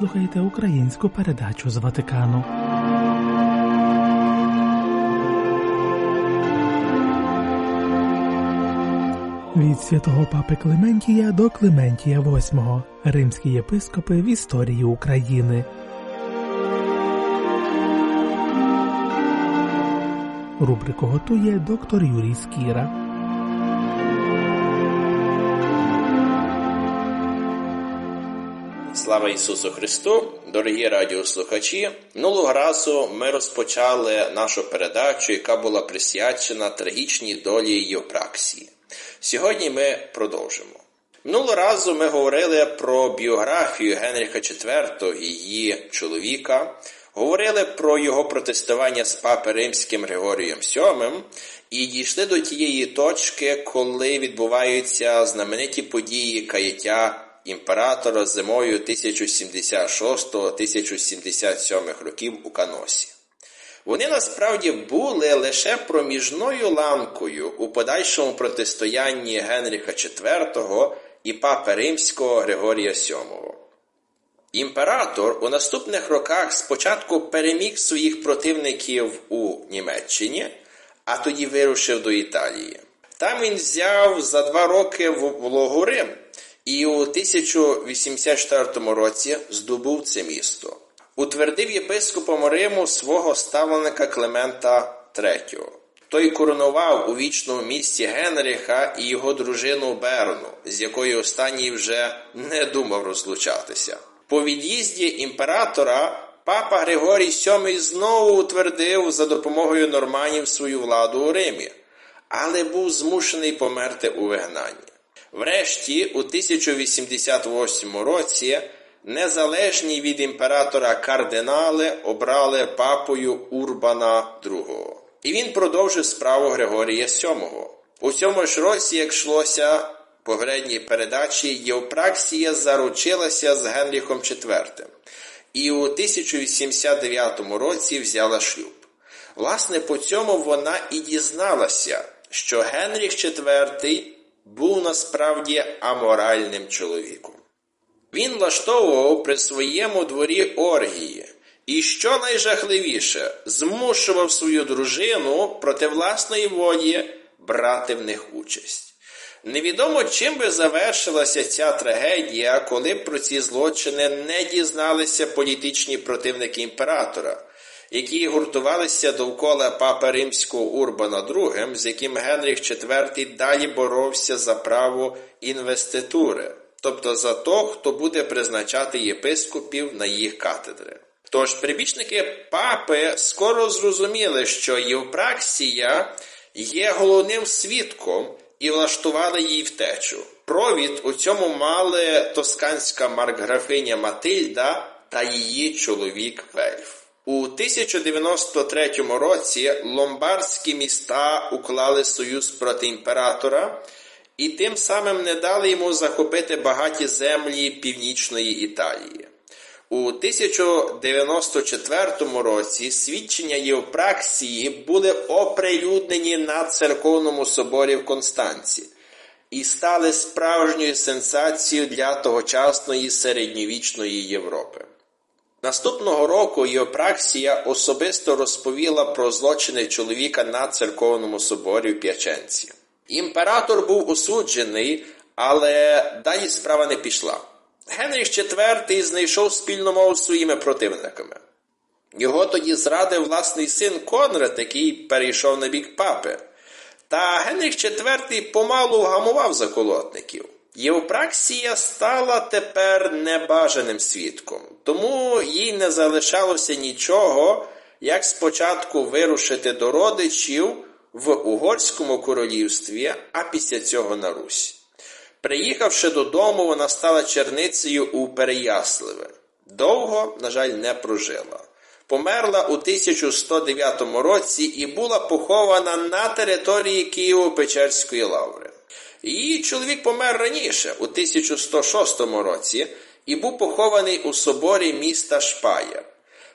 слухаєте українську передачу з Ватикану. Від святого папи Клементія до Клементія VIII. Римські єпископи в історії України. Рубрику готує доктор Юрій Скіра. Слава Ісусу Христу, дорогі радіослухачі. Минулого разу ми розпочали нашу передачу, яка була присвячена трагічній долі Євпраксії. Сьогодні ми продовжимо. Минулого разу ми говорили про біографію Генріха IV її чоловіка, говорили про його протестування з папи Римським Григорієм VII і дійшли до тієї точки, коли відбуваються знамениті події каяття імператора зимою 1076-1077 років у Каносі. Вони насправді були лише проміжною ланкою у подальшому протистоянні Генріха IV і папи Римського Григорія VII. Імператор у наступних роках спочатку переміг своїх противників у Німеччині, а тоді вирушив до Італії. Там він взяв за два роки вологу Рим і у 1084 році здобув це місто. Утвердив єпископом Риму свого ставленика Клемента III. Той коронував у вічному місті Генріха і його дружину Берну, з якою останній вже не думав розлучатися. По від'їзді імператора папа Григорій VII знову утвердив за допомогою норманів свою владу у Римі, але був змушений померти у вигнанні. Врешті, у 1088 році, незалежні від імператора кардинали обрали папою Урбана II. І він продовжив справу Григорія VII. У цьому ж році, як йшлося попередній передачі, Євпраксія заручилася з Генріхом IV і у 1089 році взяла шлюб. Власне, по цьому вона і дізналася, що Генріх IV був насправді аморальним чоловіком. Він влаштовував при своєму дворі оргії і, що найжахливіше, змушував свою дружину проти власної волі брати в них участь. Невідомо, чим би завершилася ця трагедія, коли б про ці злочини не дізналися політичні противники імператора, які гуртувалися довкола папи римського Урбана II, з яким Генріх IV далі боровся за право інвеститури, тобто за то, хто буде призначати єпископів на їх катедри. Тож прибічники папи скоро зрозуміли, що Євпраксія є головним свідком і влаштували їй втечу. Провід у цьому мали тосканська маркграфиня Матильда та її чоловік Вельф. У 1093 році ломбардські міста уклали союз проти імператора і тим самим не дали йому захопити багаті землі північної Італії. У 1094 році свідчення Євпраксії були оприлюднені на церковному соборі в Констанці і стали справжньою сенсацією для тогочасної середньовічної Європи. Наступного року Євпраксія особисто розповіла про злочини чоловіка на церковному соборі в П'яченці. Імператор був осуджений, але далі справа не пішла. Генріх IV знайшов спільну мову з своїми противниками. Його тоді зрадив власний син Конрад, який перейшов на бік папи. Та Генріх IV помалу вгамував заколотників. Євпраксія стала тепер небажаним свідком, тому їй не залишалося нічого, як спочатку вирушити до родичів в Угорському королівстві, а після цього на Русь. Приїхавши додому, вона стала черницею у Переясливе. Довго, на жаль, не прожила. Померла у 1109 році і була похована на території Києво-Печерської лаври. Її чоловік помер раніше, у 1106 році, і був похований у соборі міста Шпая.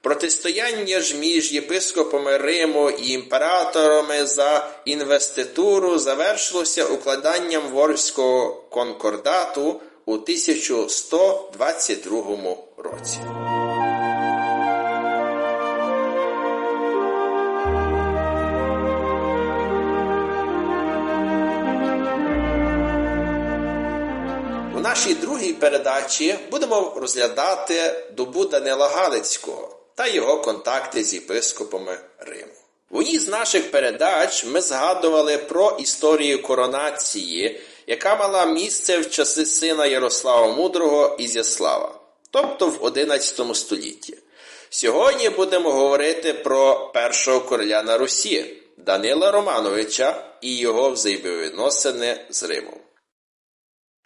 Протистояння ж між єпископами Риму і імператорами за інвеституру завершилося укладанням Ворського конкордату у 1122 році. Нашій другій передачі будемо розглядати добу Данила Галицького та його контакти з єпископами Риму. В одній з наших передач ми згадували про історію коронації, яка мала місце в часи сина Ярослава Мудрого Ізяслава, тобто в XI столітті. Сьогодні будемо говорити про першого короля на Русі Данила Романовича і його взаємовідносини з Римом.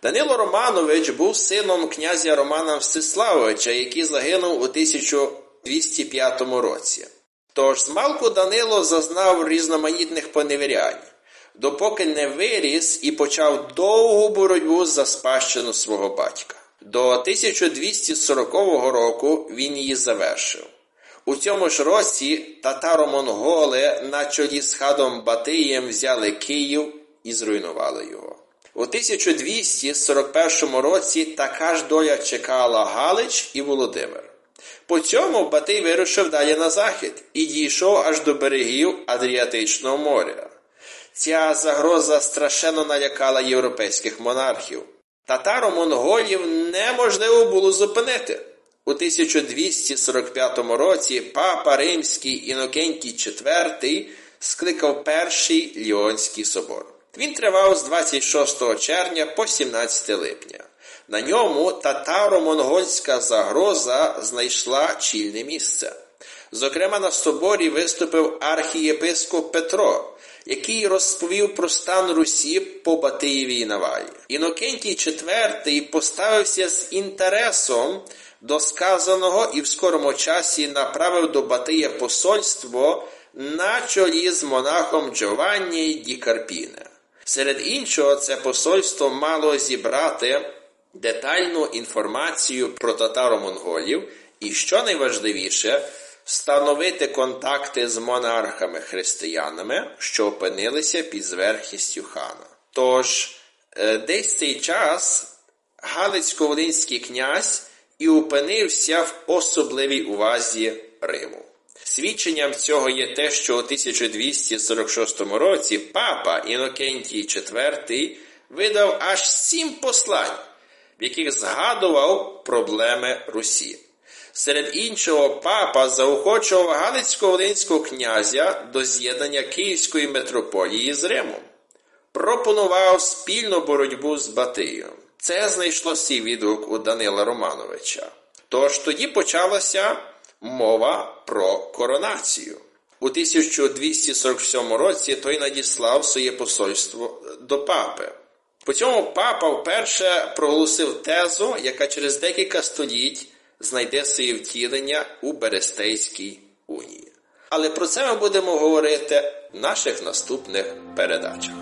Данило Романович був сином князя Романа Мстиславовича, який загинув у 1205 році. Тож змалку Данило зазнав різноманітних поневірянь, допоки не виріс і почав довгу боротьбу за спадщину свого батька. До 1240 року він її завершив. У цьому ж році татаро-монголи на чолі з хадом Батиєм взяли Київ і зруйнували його. У 1241 році така ж доля чекала Галич і Володимир. По цьому Батий вирушив далі на захід і дійшов аж до берегів Адріатичного моря. Ця загроза страшенно налякала європейських монархів. Татаро-монголів неможливо було зупинити. У 1245 році папа Римський Інокентій IV скликав перший Ліонський собор. Він тривав з 26 червня по 17 липня. На ньому татаро-монгольська загроза знайшла чільне місце. Зокрема, на соборі виступив архієпископ Петро, який розповів про стан Русі по Батиєвій навалі. Інокентій IV поставився з інтересом до сказаного і в скорому часі направив до Батия посольство на чолі з монахом Джованні Ді Карпіне. Серед іншого, це посольство мало зібрати детальну інформацію про татаро-монголів і, що найважливіше, встановити контакти з монархами-християнами, що опинилися під зверхістю хана. Тож, е, десь цей час Галицько-Волинський князь і опинився в особливій увазі Риму. Свідченням цього є те, що у 1246 році папа Інокентій IV видав аж сім послань, в яких згадував проблеми Русі. Серед іншого, папа заохочував Галицько-Волинського князя до з'єднання Київської митрополії з Римом, пропонував спільну боротьбу з Батиєм. Це знайшло свій відгук у Данила Романовича. Тож тоді почалася мова про коронацію. У 1247 році той надіслав своє посольство до папи. По цьому папа вперше проголосив тезу, яка через декілька століть знайде своє втілення у Берестейській унії. Але про це ми будемо говорити в наших наступних передачах.